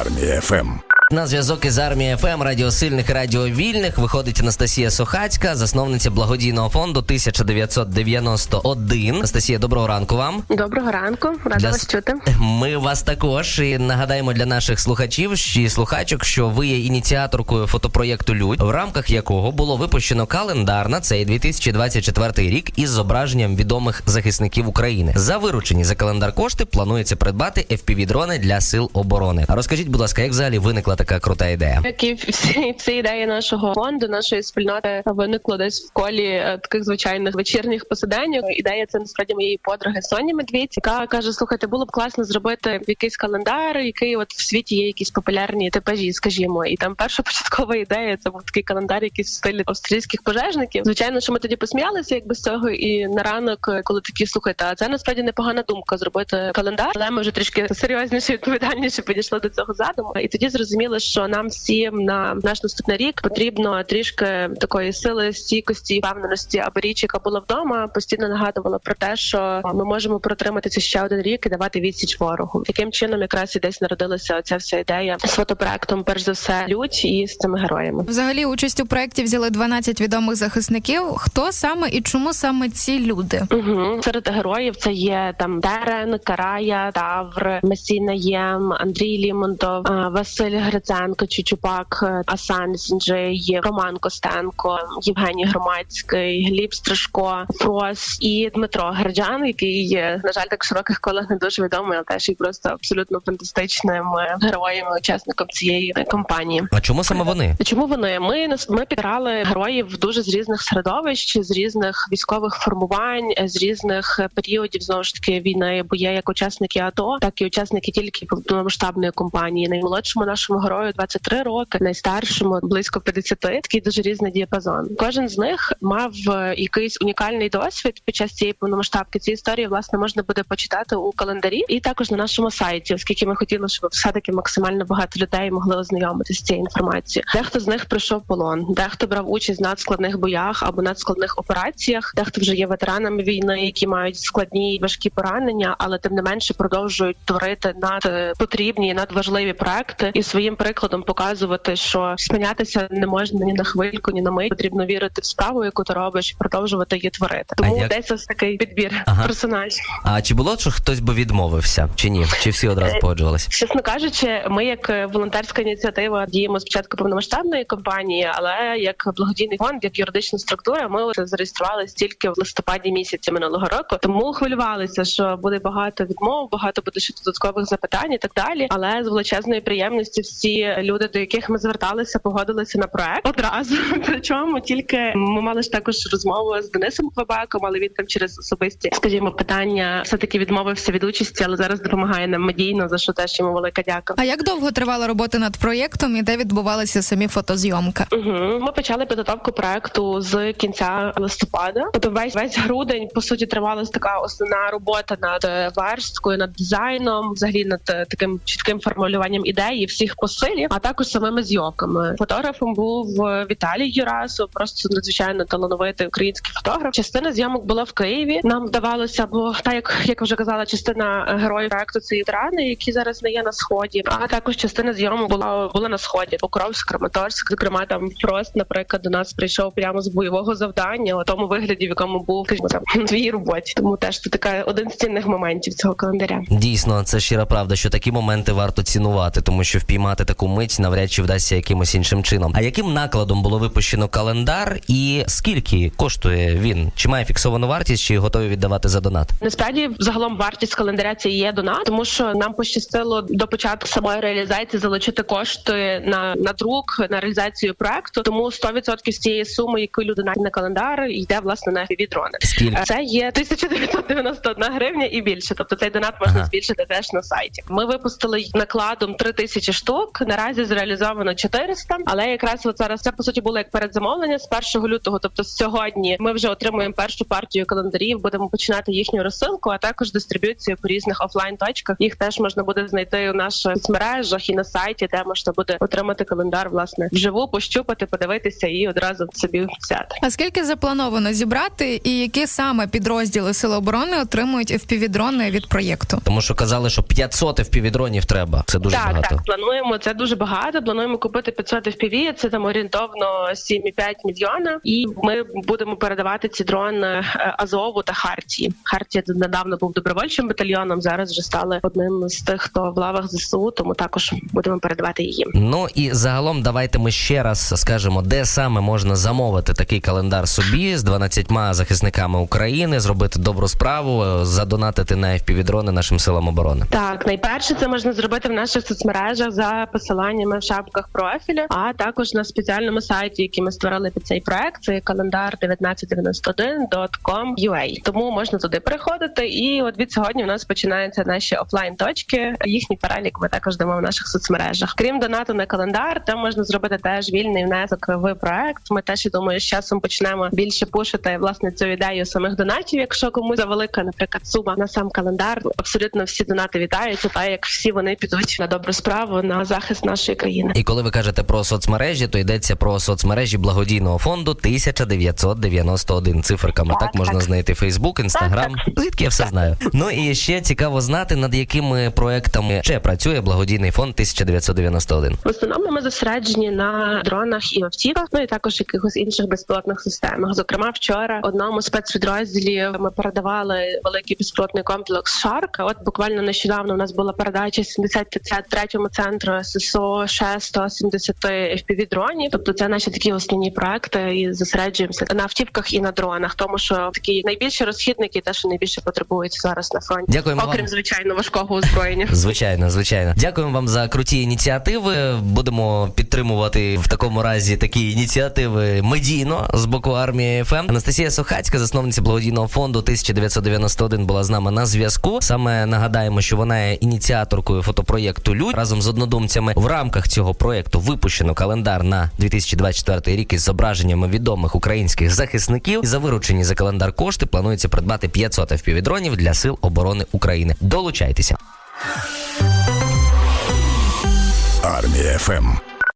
Армія ФМ. На зв'язок із армією ФМ Радіо Сильних Радіо Вільних виходить Анастасія Сохацька, засновниця благодійного фонду 1991. Анастасія, доброго ранку вам. Доброго ранку, рада Для вас чути. Ми вас також і нагадаємо для наших слухачів і слухачок, що ви є ініціаторкою фотопроєкту Людь, в рамках якого було випущено календар на цей 2024 рік із зображенням відомих захисників України. За виручені за календар кошти планується придбати FPV-дрони для сил оборони. А розкажіть, будь ласка, як взагалі виникла така крута ідея? Як і всі, всі ідеї нашого фонду, нашої спільноти виникло десь в колі е, таких звичайних вечірніх посиденьок. Ідея це насправді моєї подруги Соні Медвідь, яка каже: слухайте, було б класно зробити якийсь календар, який от в світі є якісь популярні типажі, скажімо. І там перша початкова ідея це був такий календар, якийсь в стилі австрійських пожежників. Звичайно, що ми тоді посміялися, якби з цього, і на ранок, е, коли такі слухайте, а це насправді непогана думка зробити календар, але ми вже трішки серйозніше, відповідальніше підійшли до цього задуму. І тоді зрозуміли, що нам всім на наш наступний рік потрібно трішки такої сили, стійкості і впевненості, аби річ, яка була вдома, постійно нагадувала про те, що ми можемо протриматися ще один рік і давати відсіч ворогу. Таким чином, якраз і десь народилася оця вся ідея з фотопроектом, перш за все, людь і з цими героями. Взагалі, участь у проєкті взяли 12 відомих захисників. Хто саме і чому саме ці люди? Угу. Серед героїв це є там Дерен, Карая, Тавр, Месіна Єм, Андрій Лімонтов, Василь Гриценко, Чучупак, е, Асан Сінджей, Роман Костенко, Євгеній Громадський, Гліб Страшко, Фрос і Дмитро Герджан, який на жаль, так в широких колах не дуже відомий, але теж і просто абсолютно фантастичним е, героєм, і учасником цієї е, кампанії. А чому саме вони? Чому вони? Ми ми підбирали героїв дуже з різних середовищ, з різних військових формувань, з різних періодів знову ж таки війни. Бо є як учасники АТО, так і учасники тільки повномасштабної компанії. Наймолодшому нашому герою 23 роки, найстаршому близько 50. Такий дуже різний діапазон. Кожен з них мав е, якийсь унікальний досвід під час цієї повномасштабки. Ці історії власне можна буде почитати у календарі і також на нашому сайті, оскільки ми хотіли, щоб все таки максимально багато людей могли ознайомитися з цією інформацією. Дехто з них пройшов полон, дехто брав участь в надскладних боях або надскладних операціях. Дехто вже є ветеранами війни, які мають складні важкі поранення, але тим не менше продовжують творити над е, потрібні надважливі проекти і своїм прикладом показувати, що спинятися не можна ні на хвильку, ні на мить. Потрібно вірити в справу, яку ти робиш, і продовжувати її творити. Тому як- десь ось такий підбір Ага. персонажів. А чи було що хтось би відмовився, чи ні? Чи всі одразу погоджувалися? Чесно кажучи, ми як е, волонтерська ініціатива діємо спочатку повномасштабної кампанії, але як благодійний фонд, як юридична структура, ми зареєструвалися тільки в листопаді місяці минулого року. Тому хвилювалися, що буде багато відмов, багато буде ще додаткових запитань і так далі. Але з величезної приємності всі люди, до яких ми зверталися, погодилися на проект одразу. Причому тільки ми мали ж також розмову з Денисом Квебеком, але він там через особисті, скажімо, питання все таки відмовився від участі, але зараз допомагає нам медійно, за що теж йому велика дяка. А як довго тривала робота над проєктом і де відбувалися самі фотозйомка? Угу. Ми почали підготовку проекту з кінця листопада. Тобто весь весь грудень по суті тривалася така основна робота над е, версткою, над дизайном, взагалі над е, таким чітким формулюванням ідеї всіх посилів, а також самими зйомками. Фотографом був е, Віталій Юрасов, просто надзвичайно талановитий український фотограф. Частина зйомок була в Києві. Нам вдавалося, бо так як, як вже казала, частина е, героїв проекту це ветерани, які зараз не є на сході. А також частина зйомок була була на сході. Покровськ, Краматорськ. Зокрема, там Фрост, наприклад, до нас прийшов прямо з бойового завдання, у тому вигляді, в якому був скажімо, там на своїй роботі. Тому теж це така один з цінних моментів цього календаря. Дійсно, це щира правда, що такі моменти варто цінувати, тому що впіймати таку мить навряд чи вдасться якимось іншим чином. А яким накладом було випущено календар, і скільки коштує він? Чи має фіксовану вартість, чи готові віддавати за донат? Насправді, загалом вартість календаря це є донат, тому що нам пощастило до початку самої реалізації залучити кошти на, на друк, на реалізацію проекту. Тому 100% з цієї суми, яку люди на календар, йде власне на дрони. Скільки? Це є 1991 гривня і більше. Тобто цей донат можна Ага. збільшити теж на сайті. Ми випустили накладом 3 тисячі штук. Штук. Наразі зреалізовано 400, але якраз от зараз це по суті було як передзамовлення з 1 лютого. Тобто сьогодні ми вже отримуємо першу партію календарів. Будемо починати їхню розсилку, а також дистриб'юцію по різних офлайн точках. Їх теж можна буде знайти у наших соцмережах і на сайті, де можна буде отримати календар власне вживу, пощупати, подивитися і одразу собі взяти. А скільки заплановано зібрати, і які саме підрозділи Сил оборони отримують FPV-дрони від проєкту? Тому що казали, що 500 FPV-дронів треба. Це дуже так, багато. так, плануємо. Це дуже багато. Плануємо купити 500 FPV, Це там орієнтовно 7,5 мільйона. І ми будемо передавати ці дрони е, Азову та Хартії. Хартія недавно був добровольчим батальйоном. Зараз вже стали одним з тих, хто в лавах ЗСУ, тому також будемо передавати її. Ну і загалом давайте ми ще раз скажемо, де саме можна замовити такий календар собі з 12 захисниками України, зробити добру справу, е, задонатити на FPV-дрони нашим силам оборони. Так, найперше це можна зробити в наших соцмережах за посиланнями в шапках профілю, а також на спеціальному сайті, який ми створили під цей проект. Це календар 1991.com.ua. Тому можна туди переходити. І от від сьогодні у нас починаються наші офлайн точки. Їхній перелік ми також дамо в наших соцмережах. Крім донату на календар, там можна зробити теж вільний внесок в проект. Ми теж я думаю, з часом почнемо більше пушити власне цю ідею самих донатів. Якщо комусь завелика, наприклад, сума на сам календар, абсолютно всі донати вітаються, та як всі вони підуть на добру справу на захист нашої країни. І коли ви кажете про соцмережі, то йдеться про соцмережі благодійного фонду 1991 циферками. Так, Так, можна так. знайти Фейсбук, Інстаграм. Звідки я все знаю. Ну і ще цікаво знати, над якими проектами ще працює благодійний фонд 1991. В основному ми зосереджені на дронах і автівках, ну і також якихось інших безпілотних системах. Зокрема, вчора одному спецпідрозділі ми передавали великий безпілотний комплекс Шарк. От буквально нещодавно у нас була передача 73-му центру ССО ще 170 fpv дронів. Тобто це наші такі основні проекти, і зосереджуємося на автівках і на дронах, тому що такі найбільші розхідники, те, що найбільше потребують зараз на фронті, Дякуємо окрім вам. звичайно важкого озброєння. Звичайно, звичайно. Дякуємо вам за круті ініціативи. Будемо підтримувати в такому разі такі ініціативи медійно з боку армії ФМ. Анастасія Сохацька, засновниця благодійного фонду 1991, була з нами на зв'язку. Саме нагадаємо, що вона є ініціаторкою фотопроєкту Людь разом з однодумцями. В рамках цього проєкту випущено календар на 2024 рік із зображеннями відомих українських захисників. За виручені за календар кошти планується придбати 500 FPV-дронів для сил оборони України. Долучайтеся. Армія ФМ.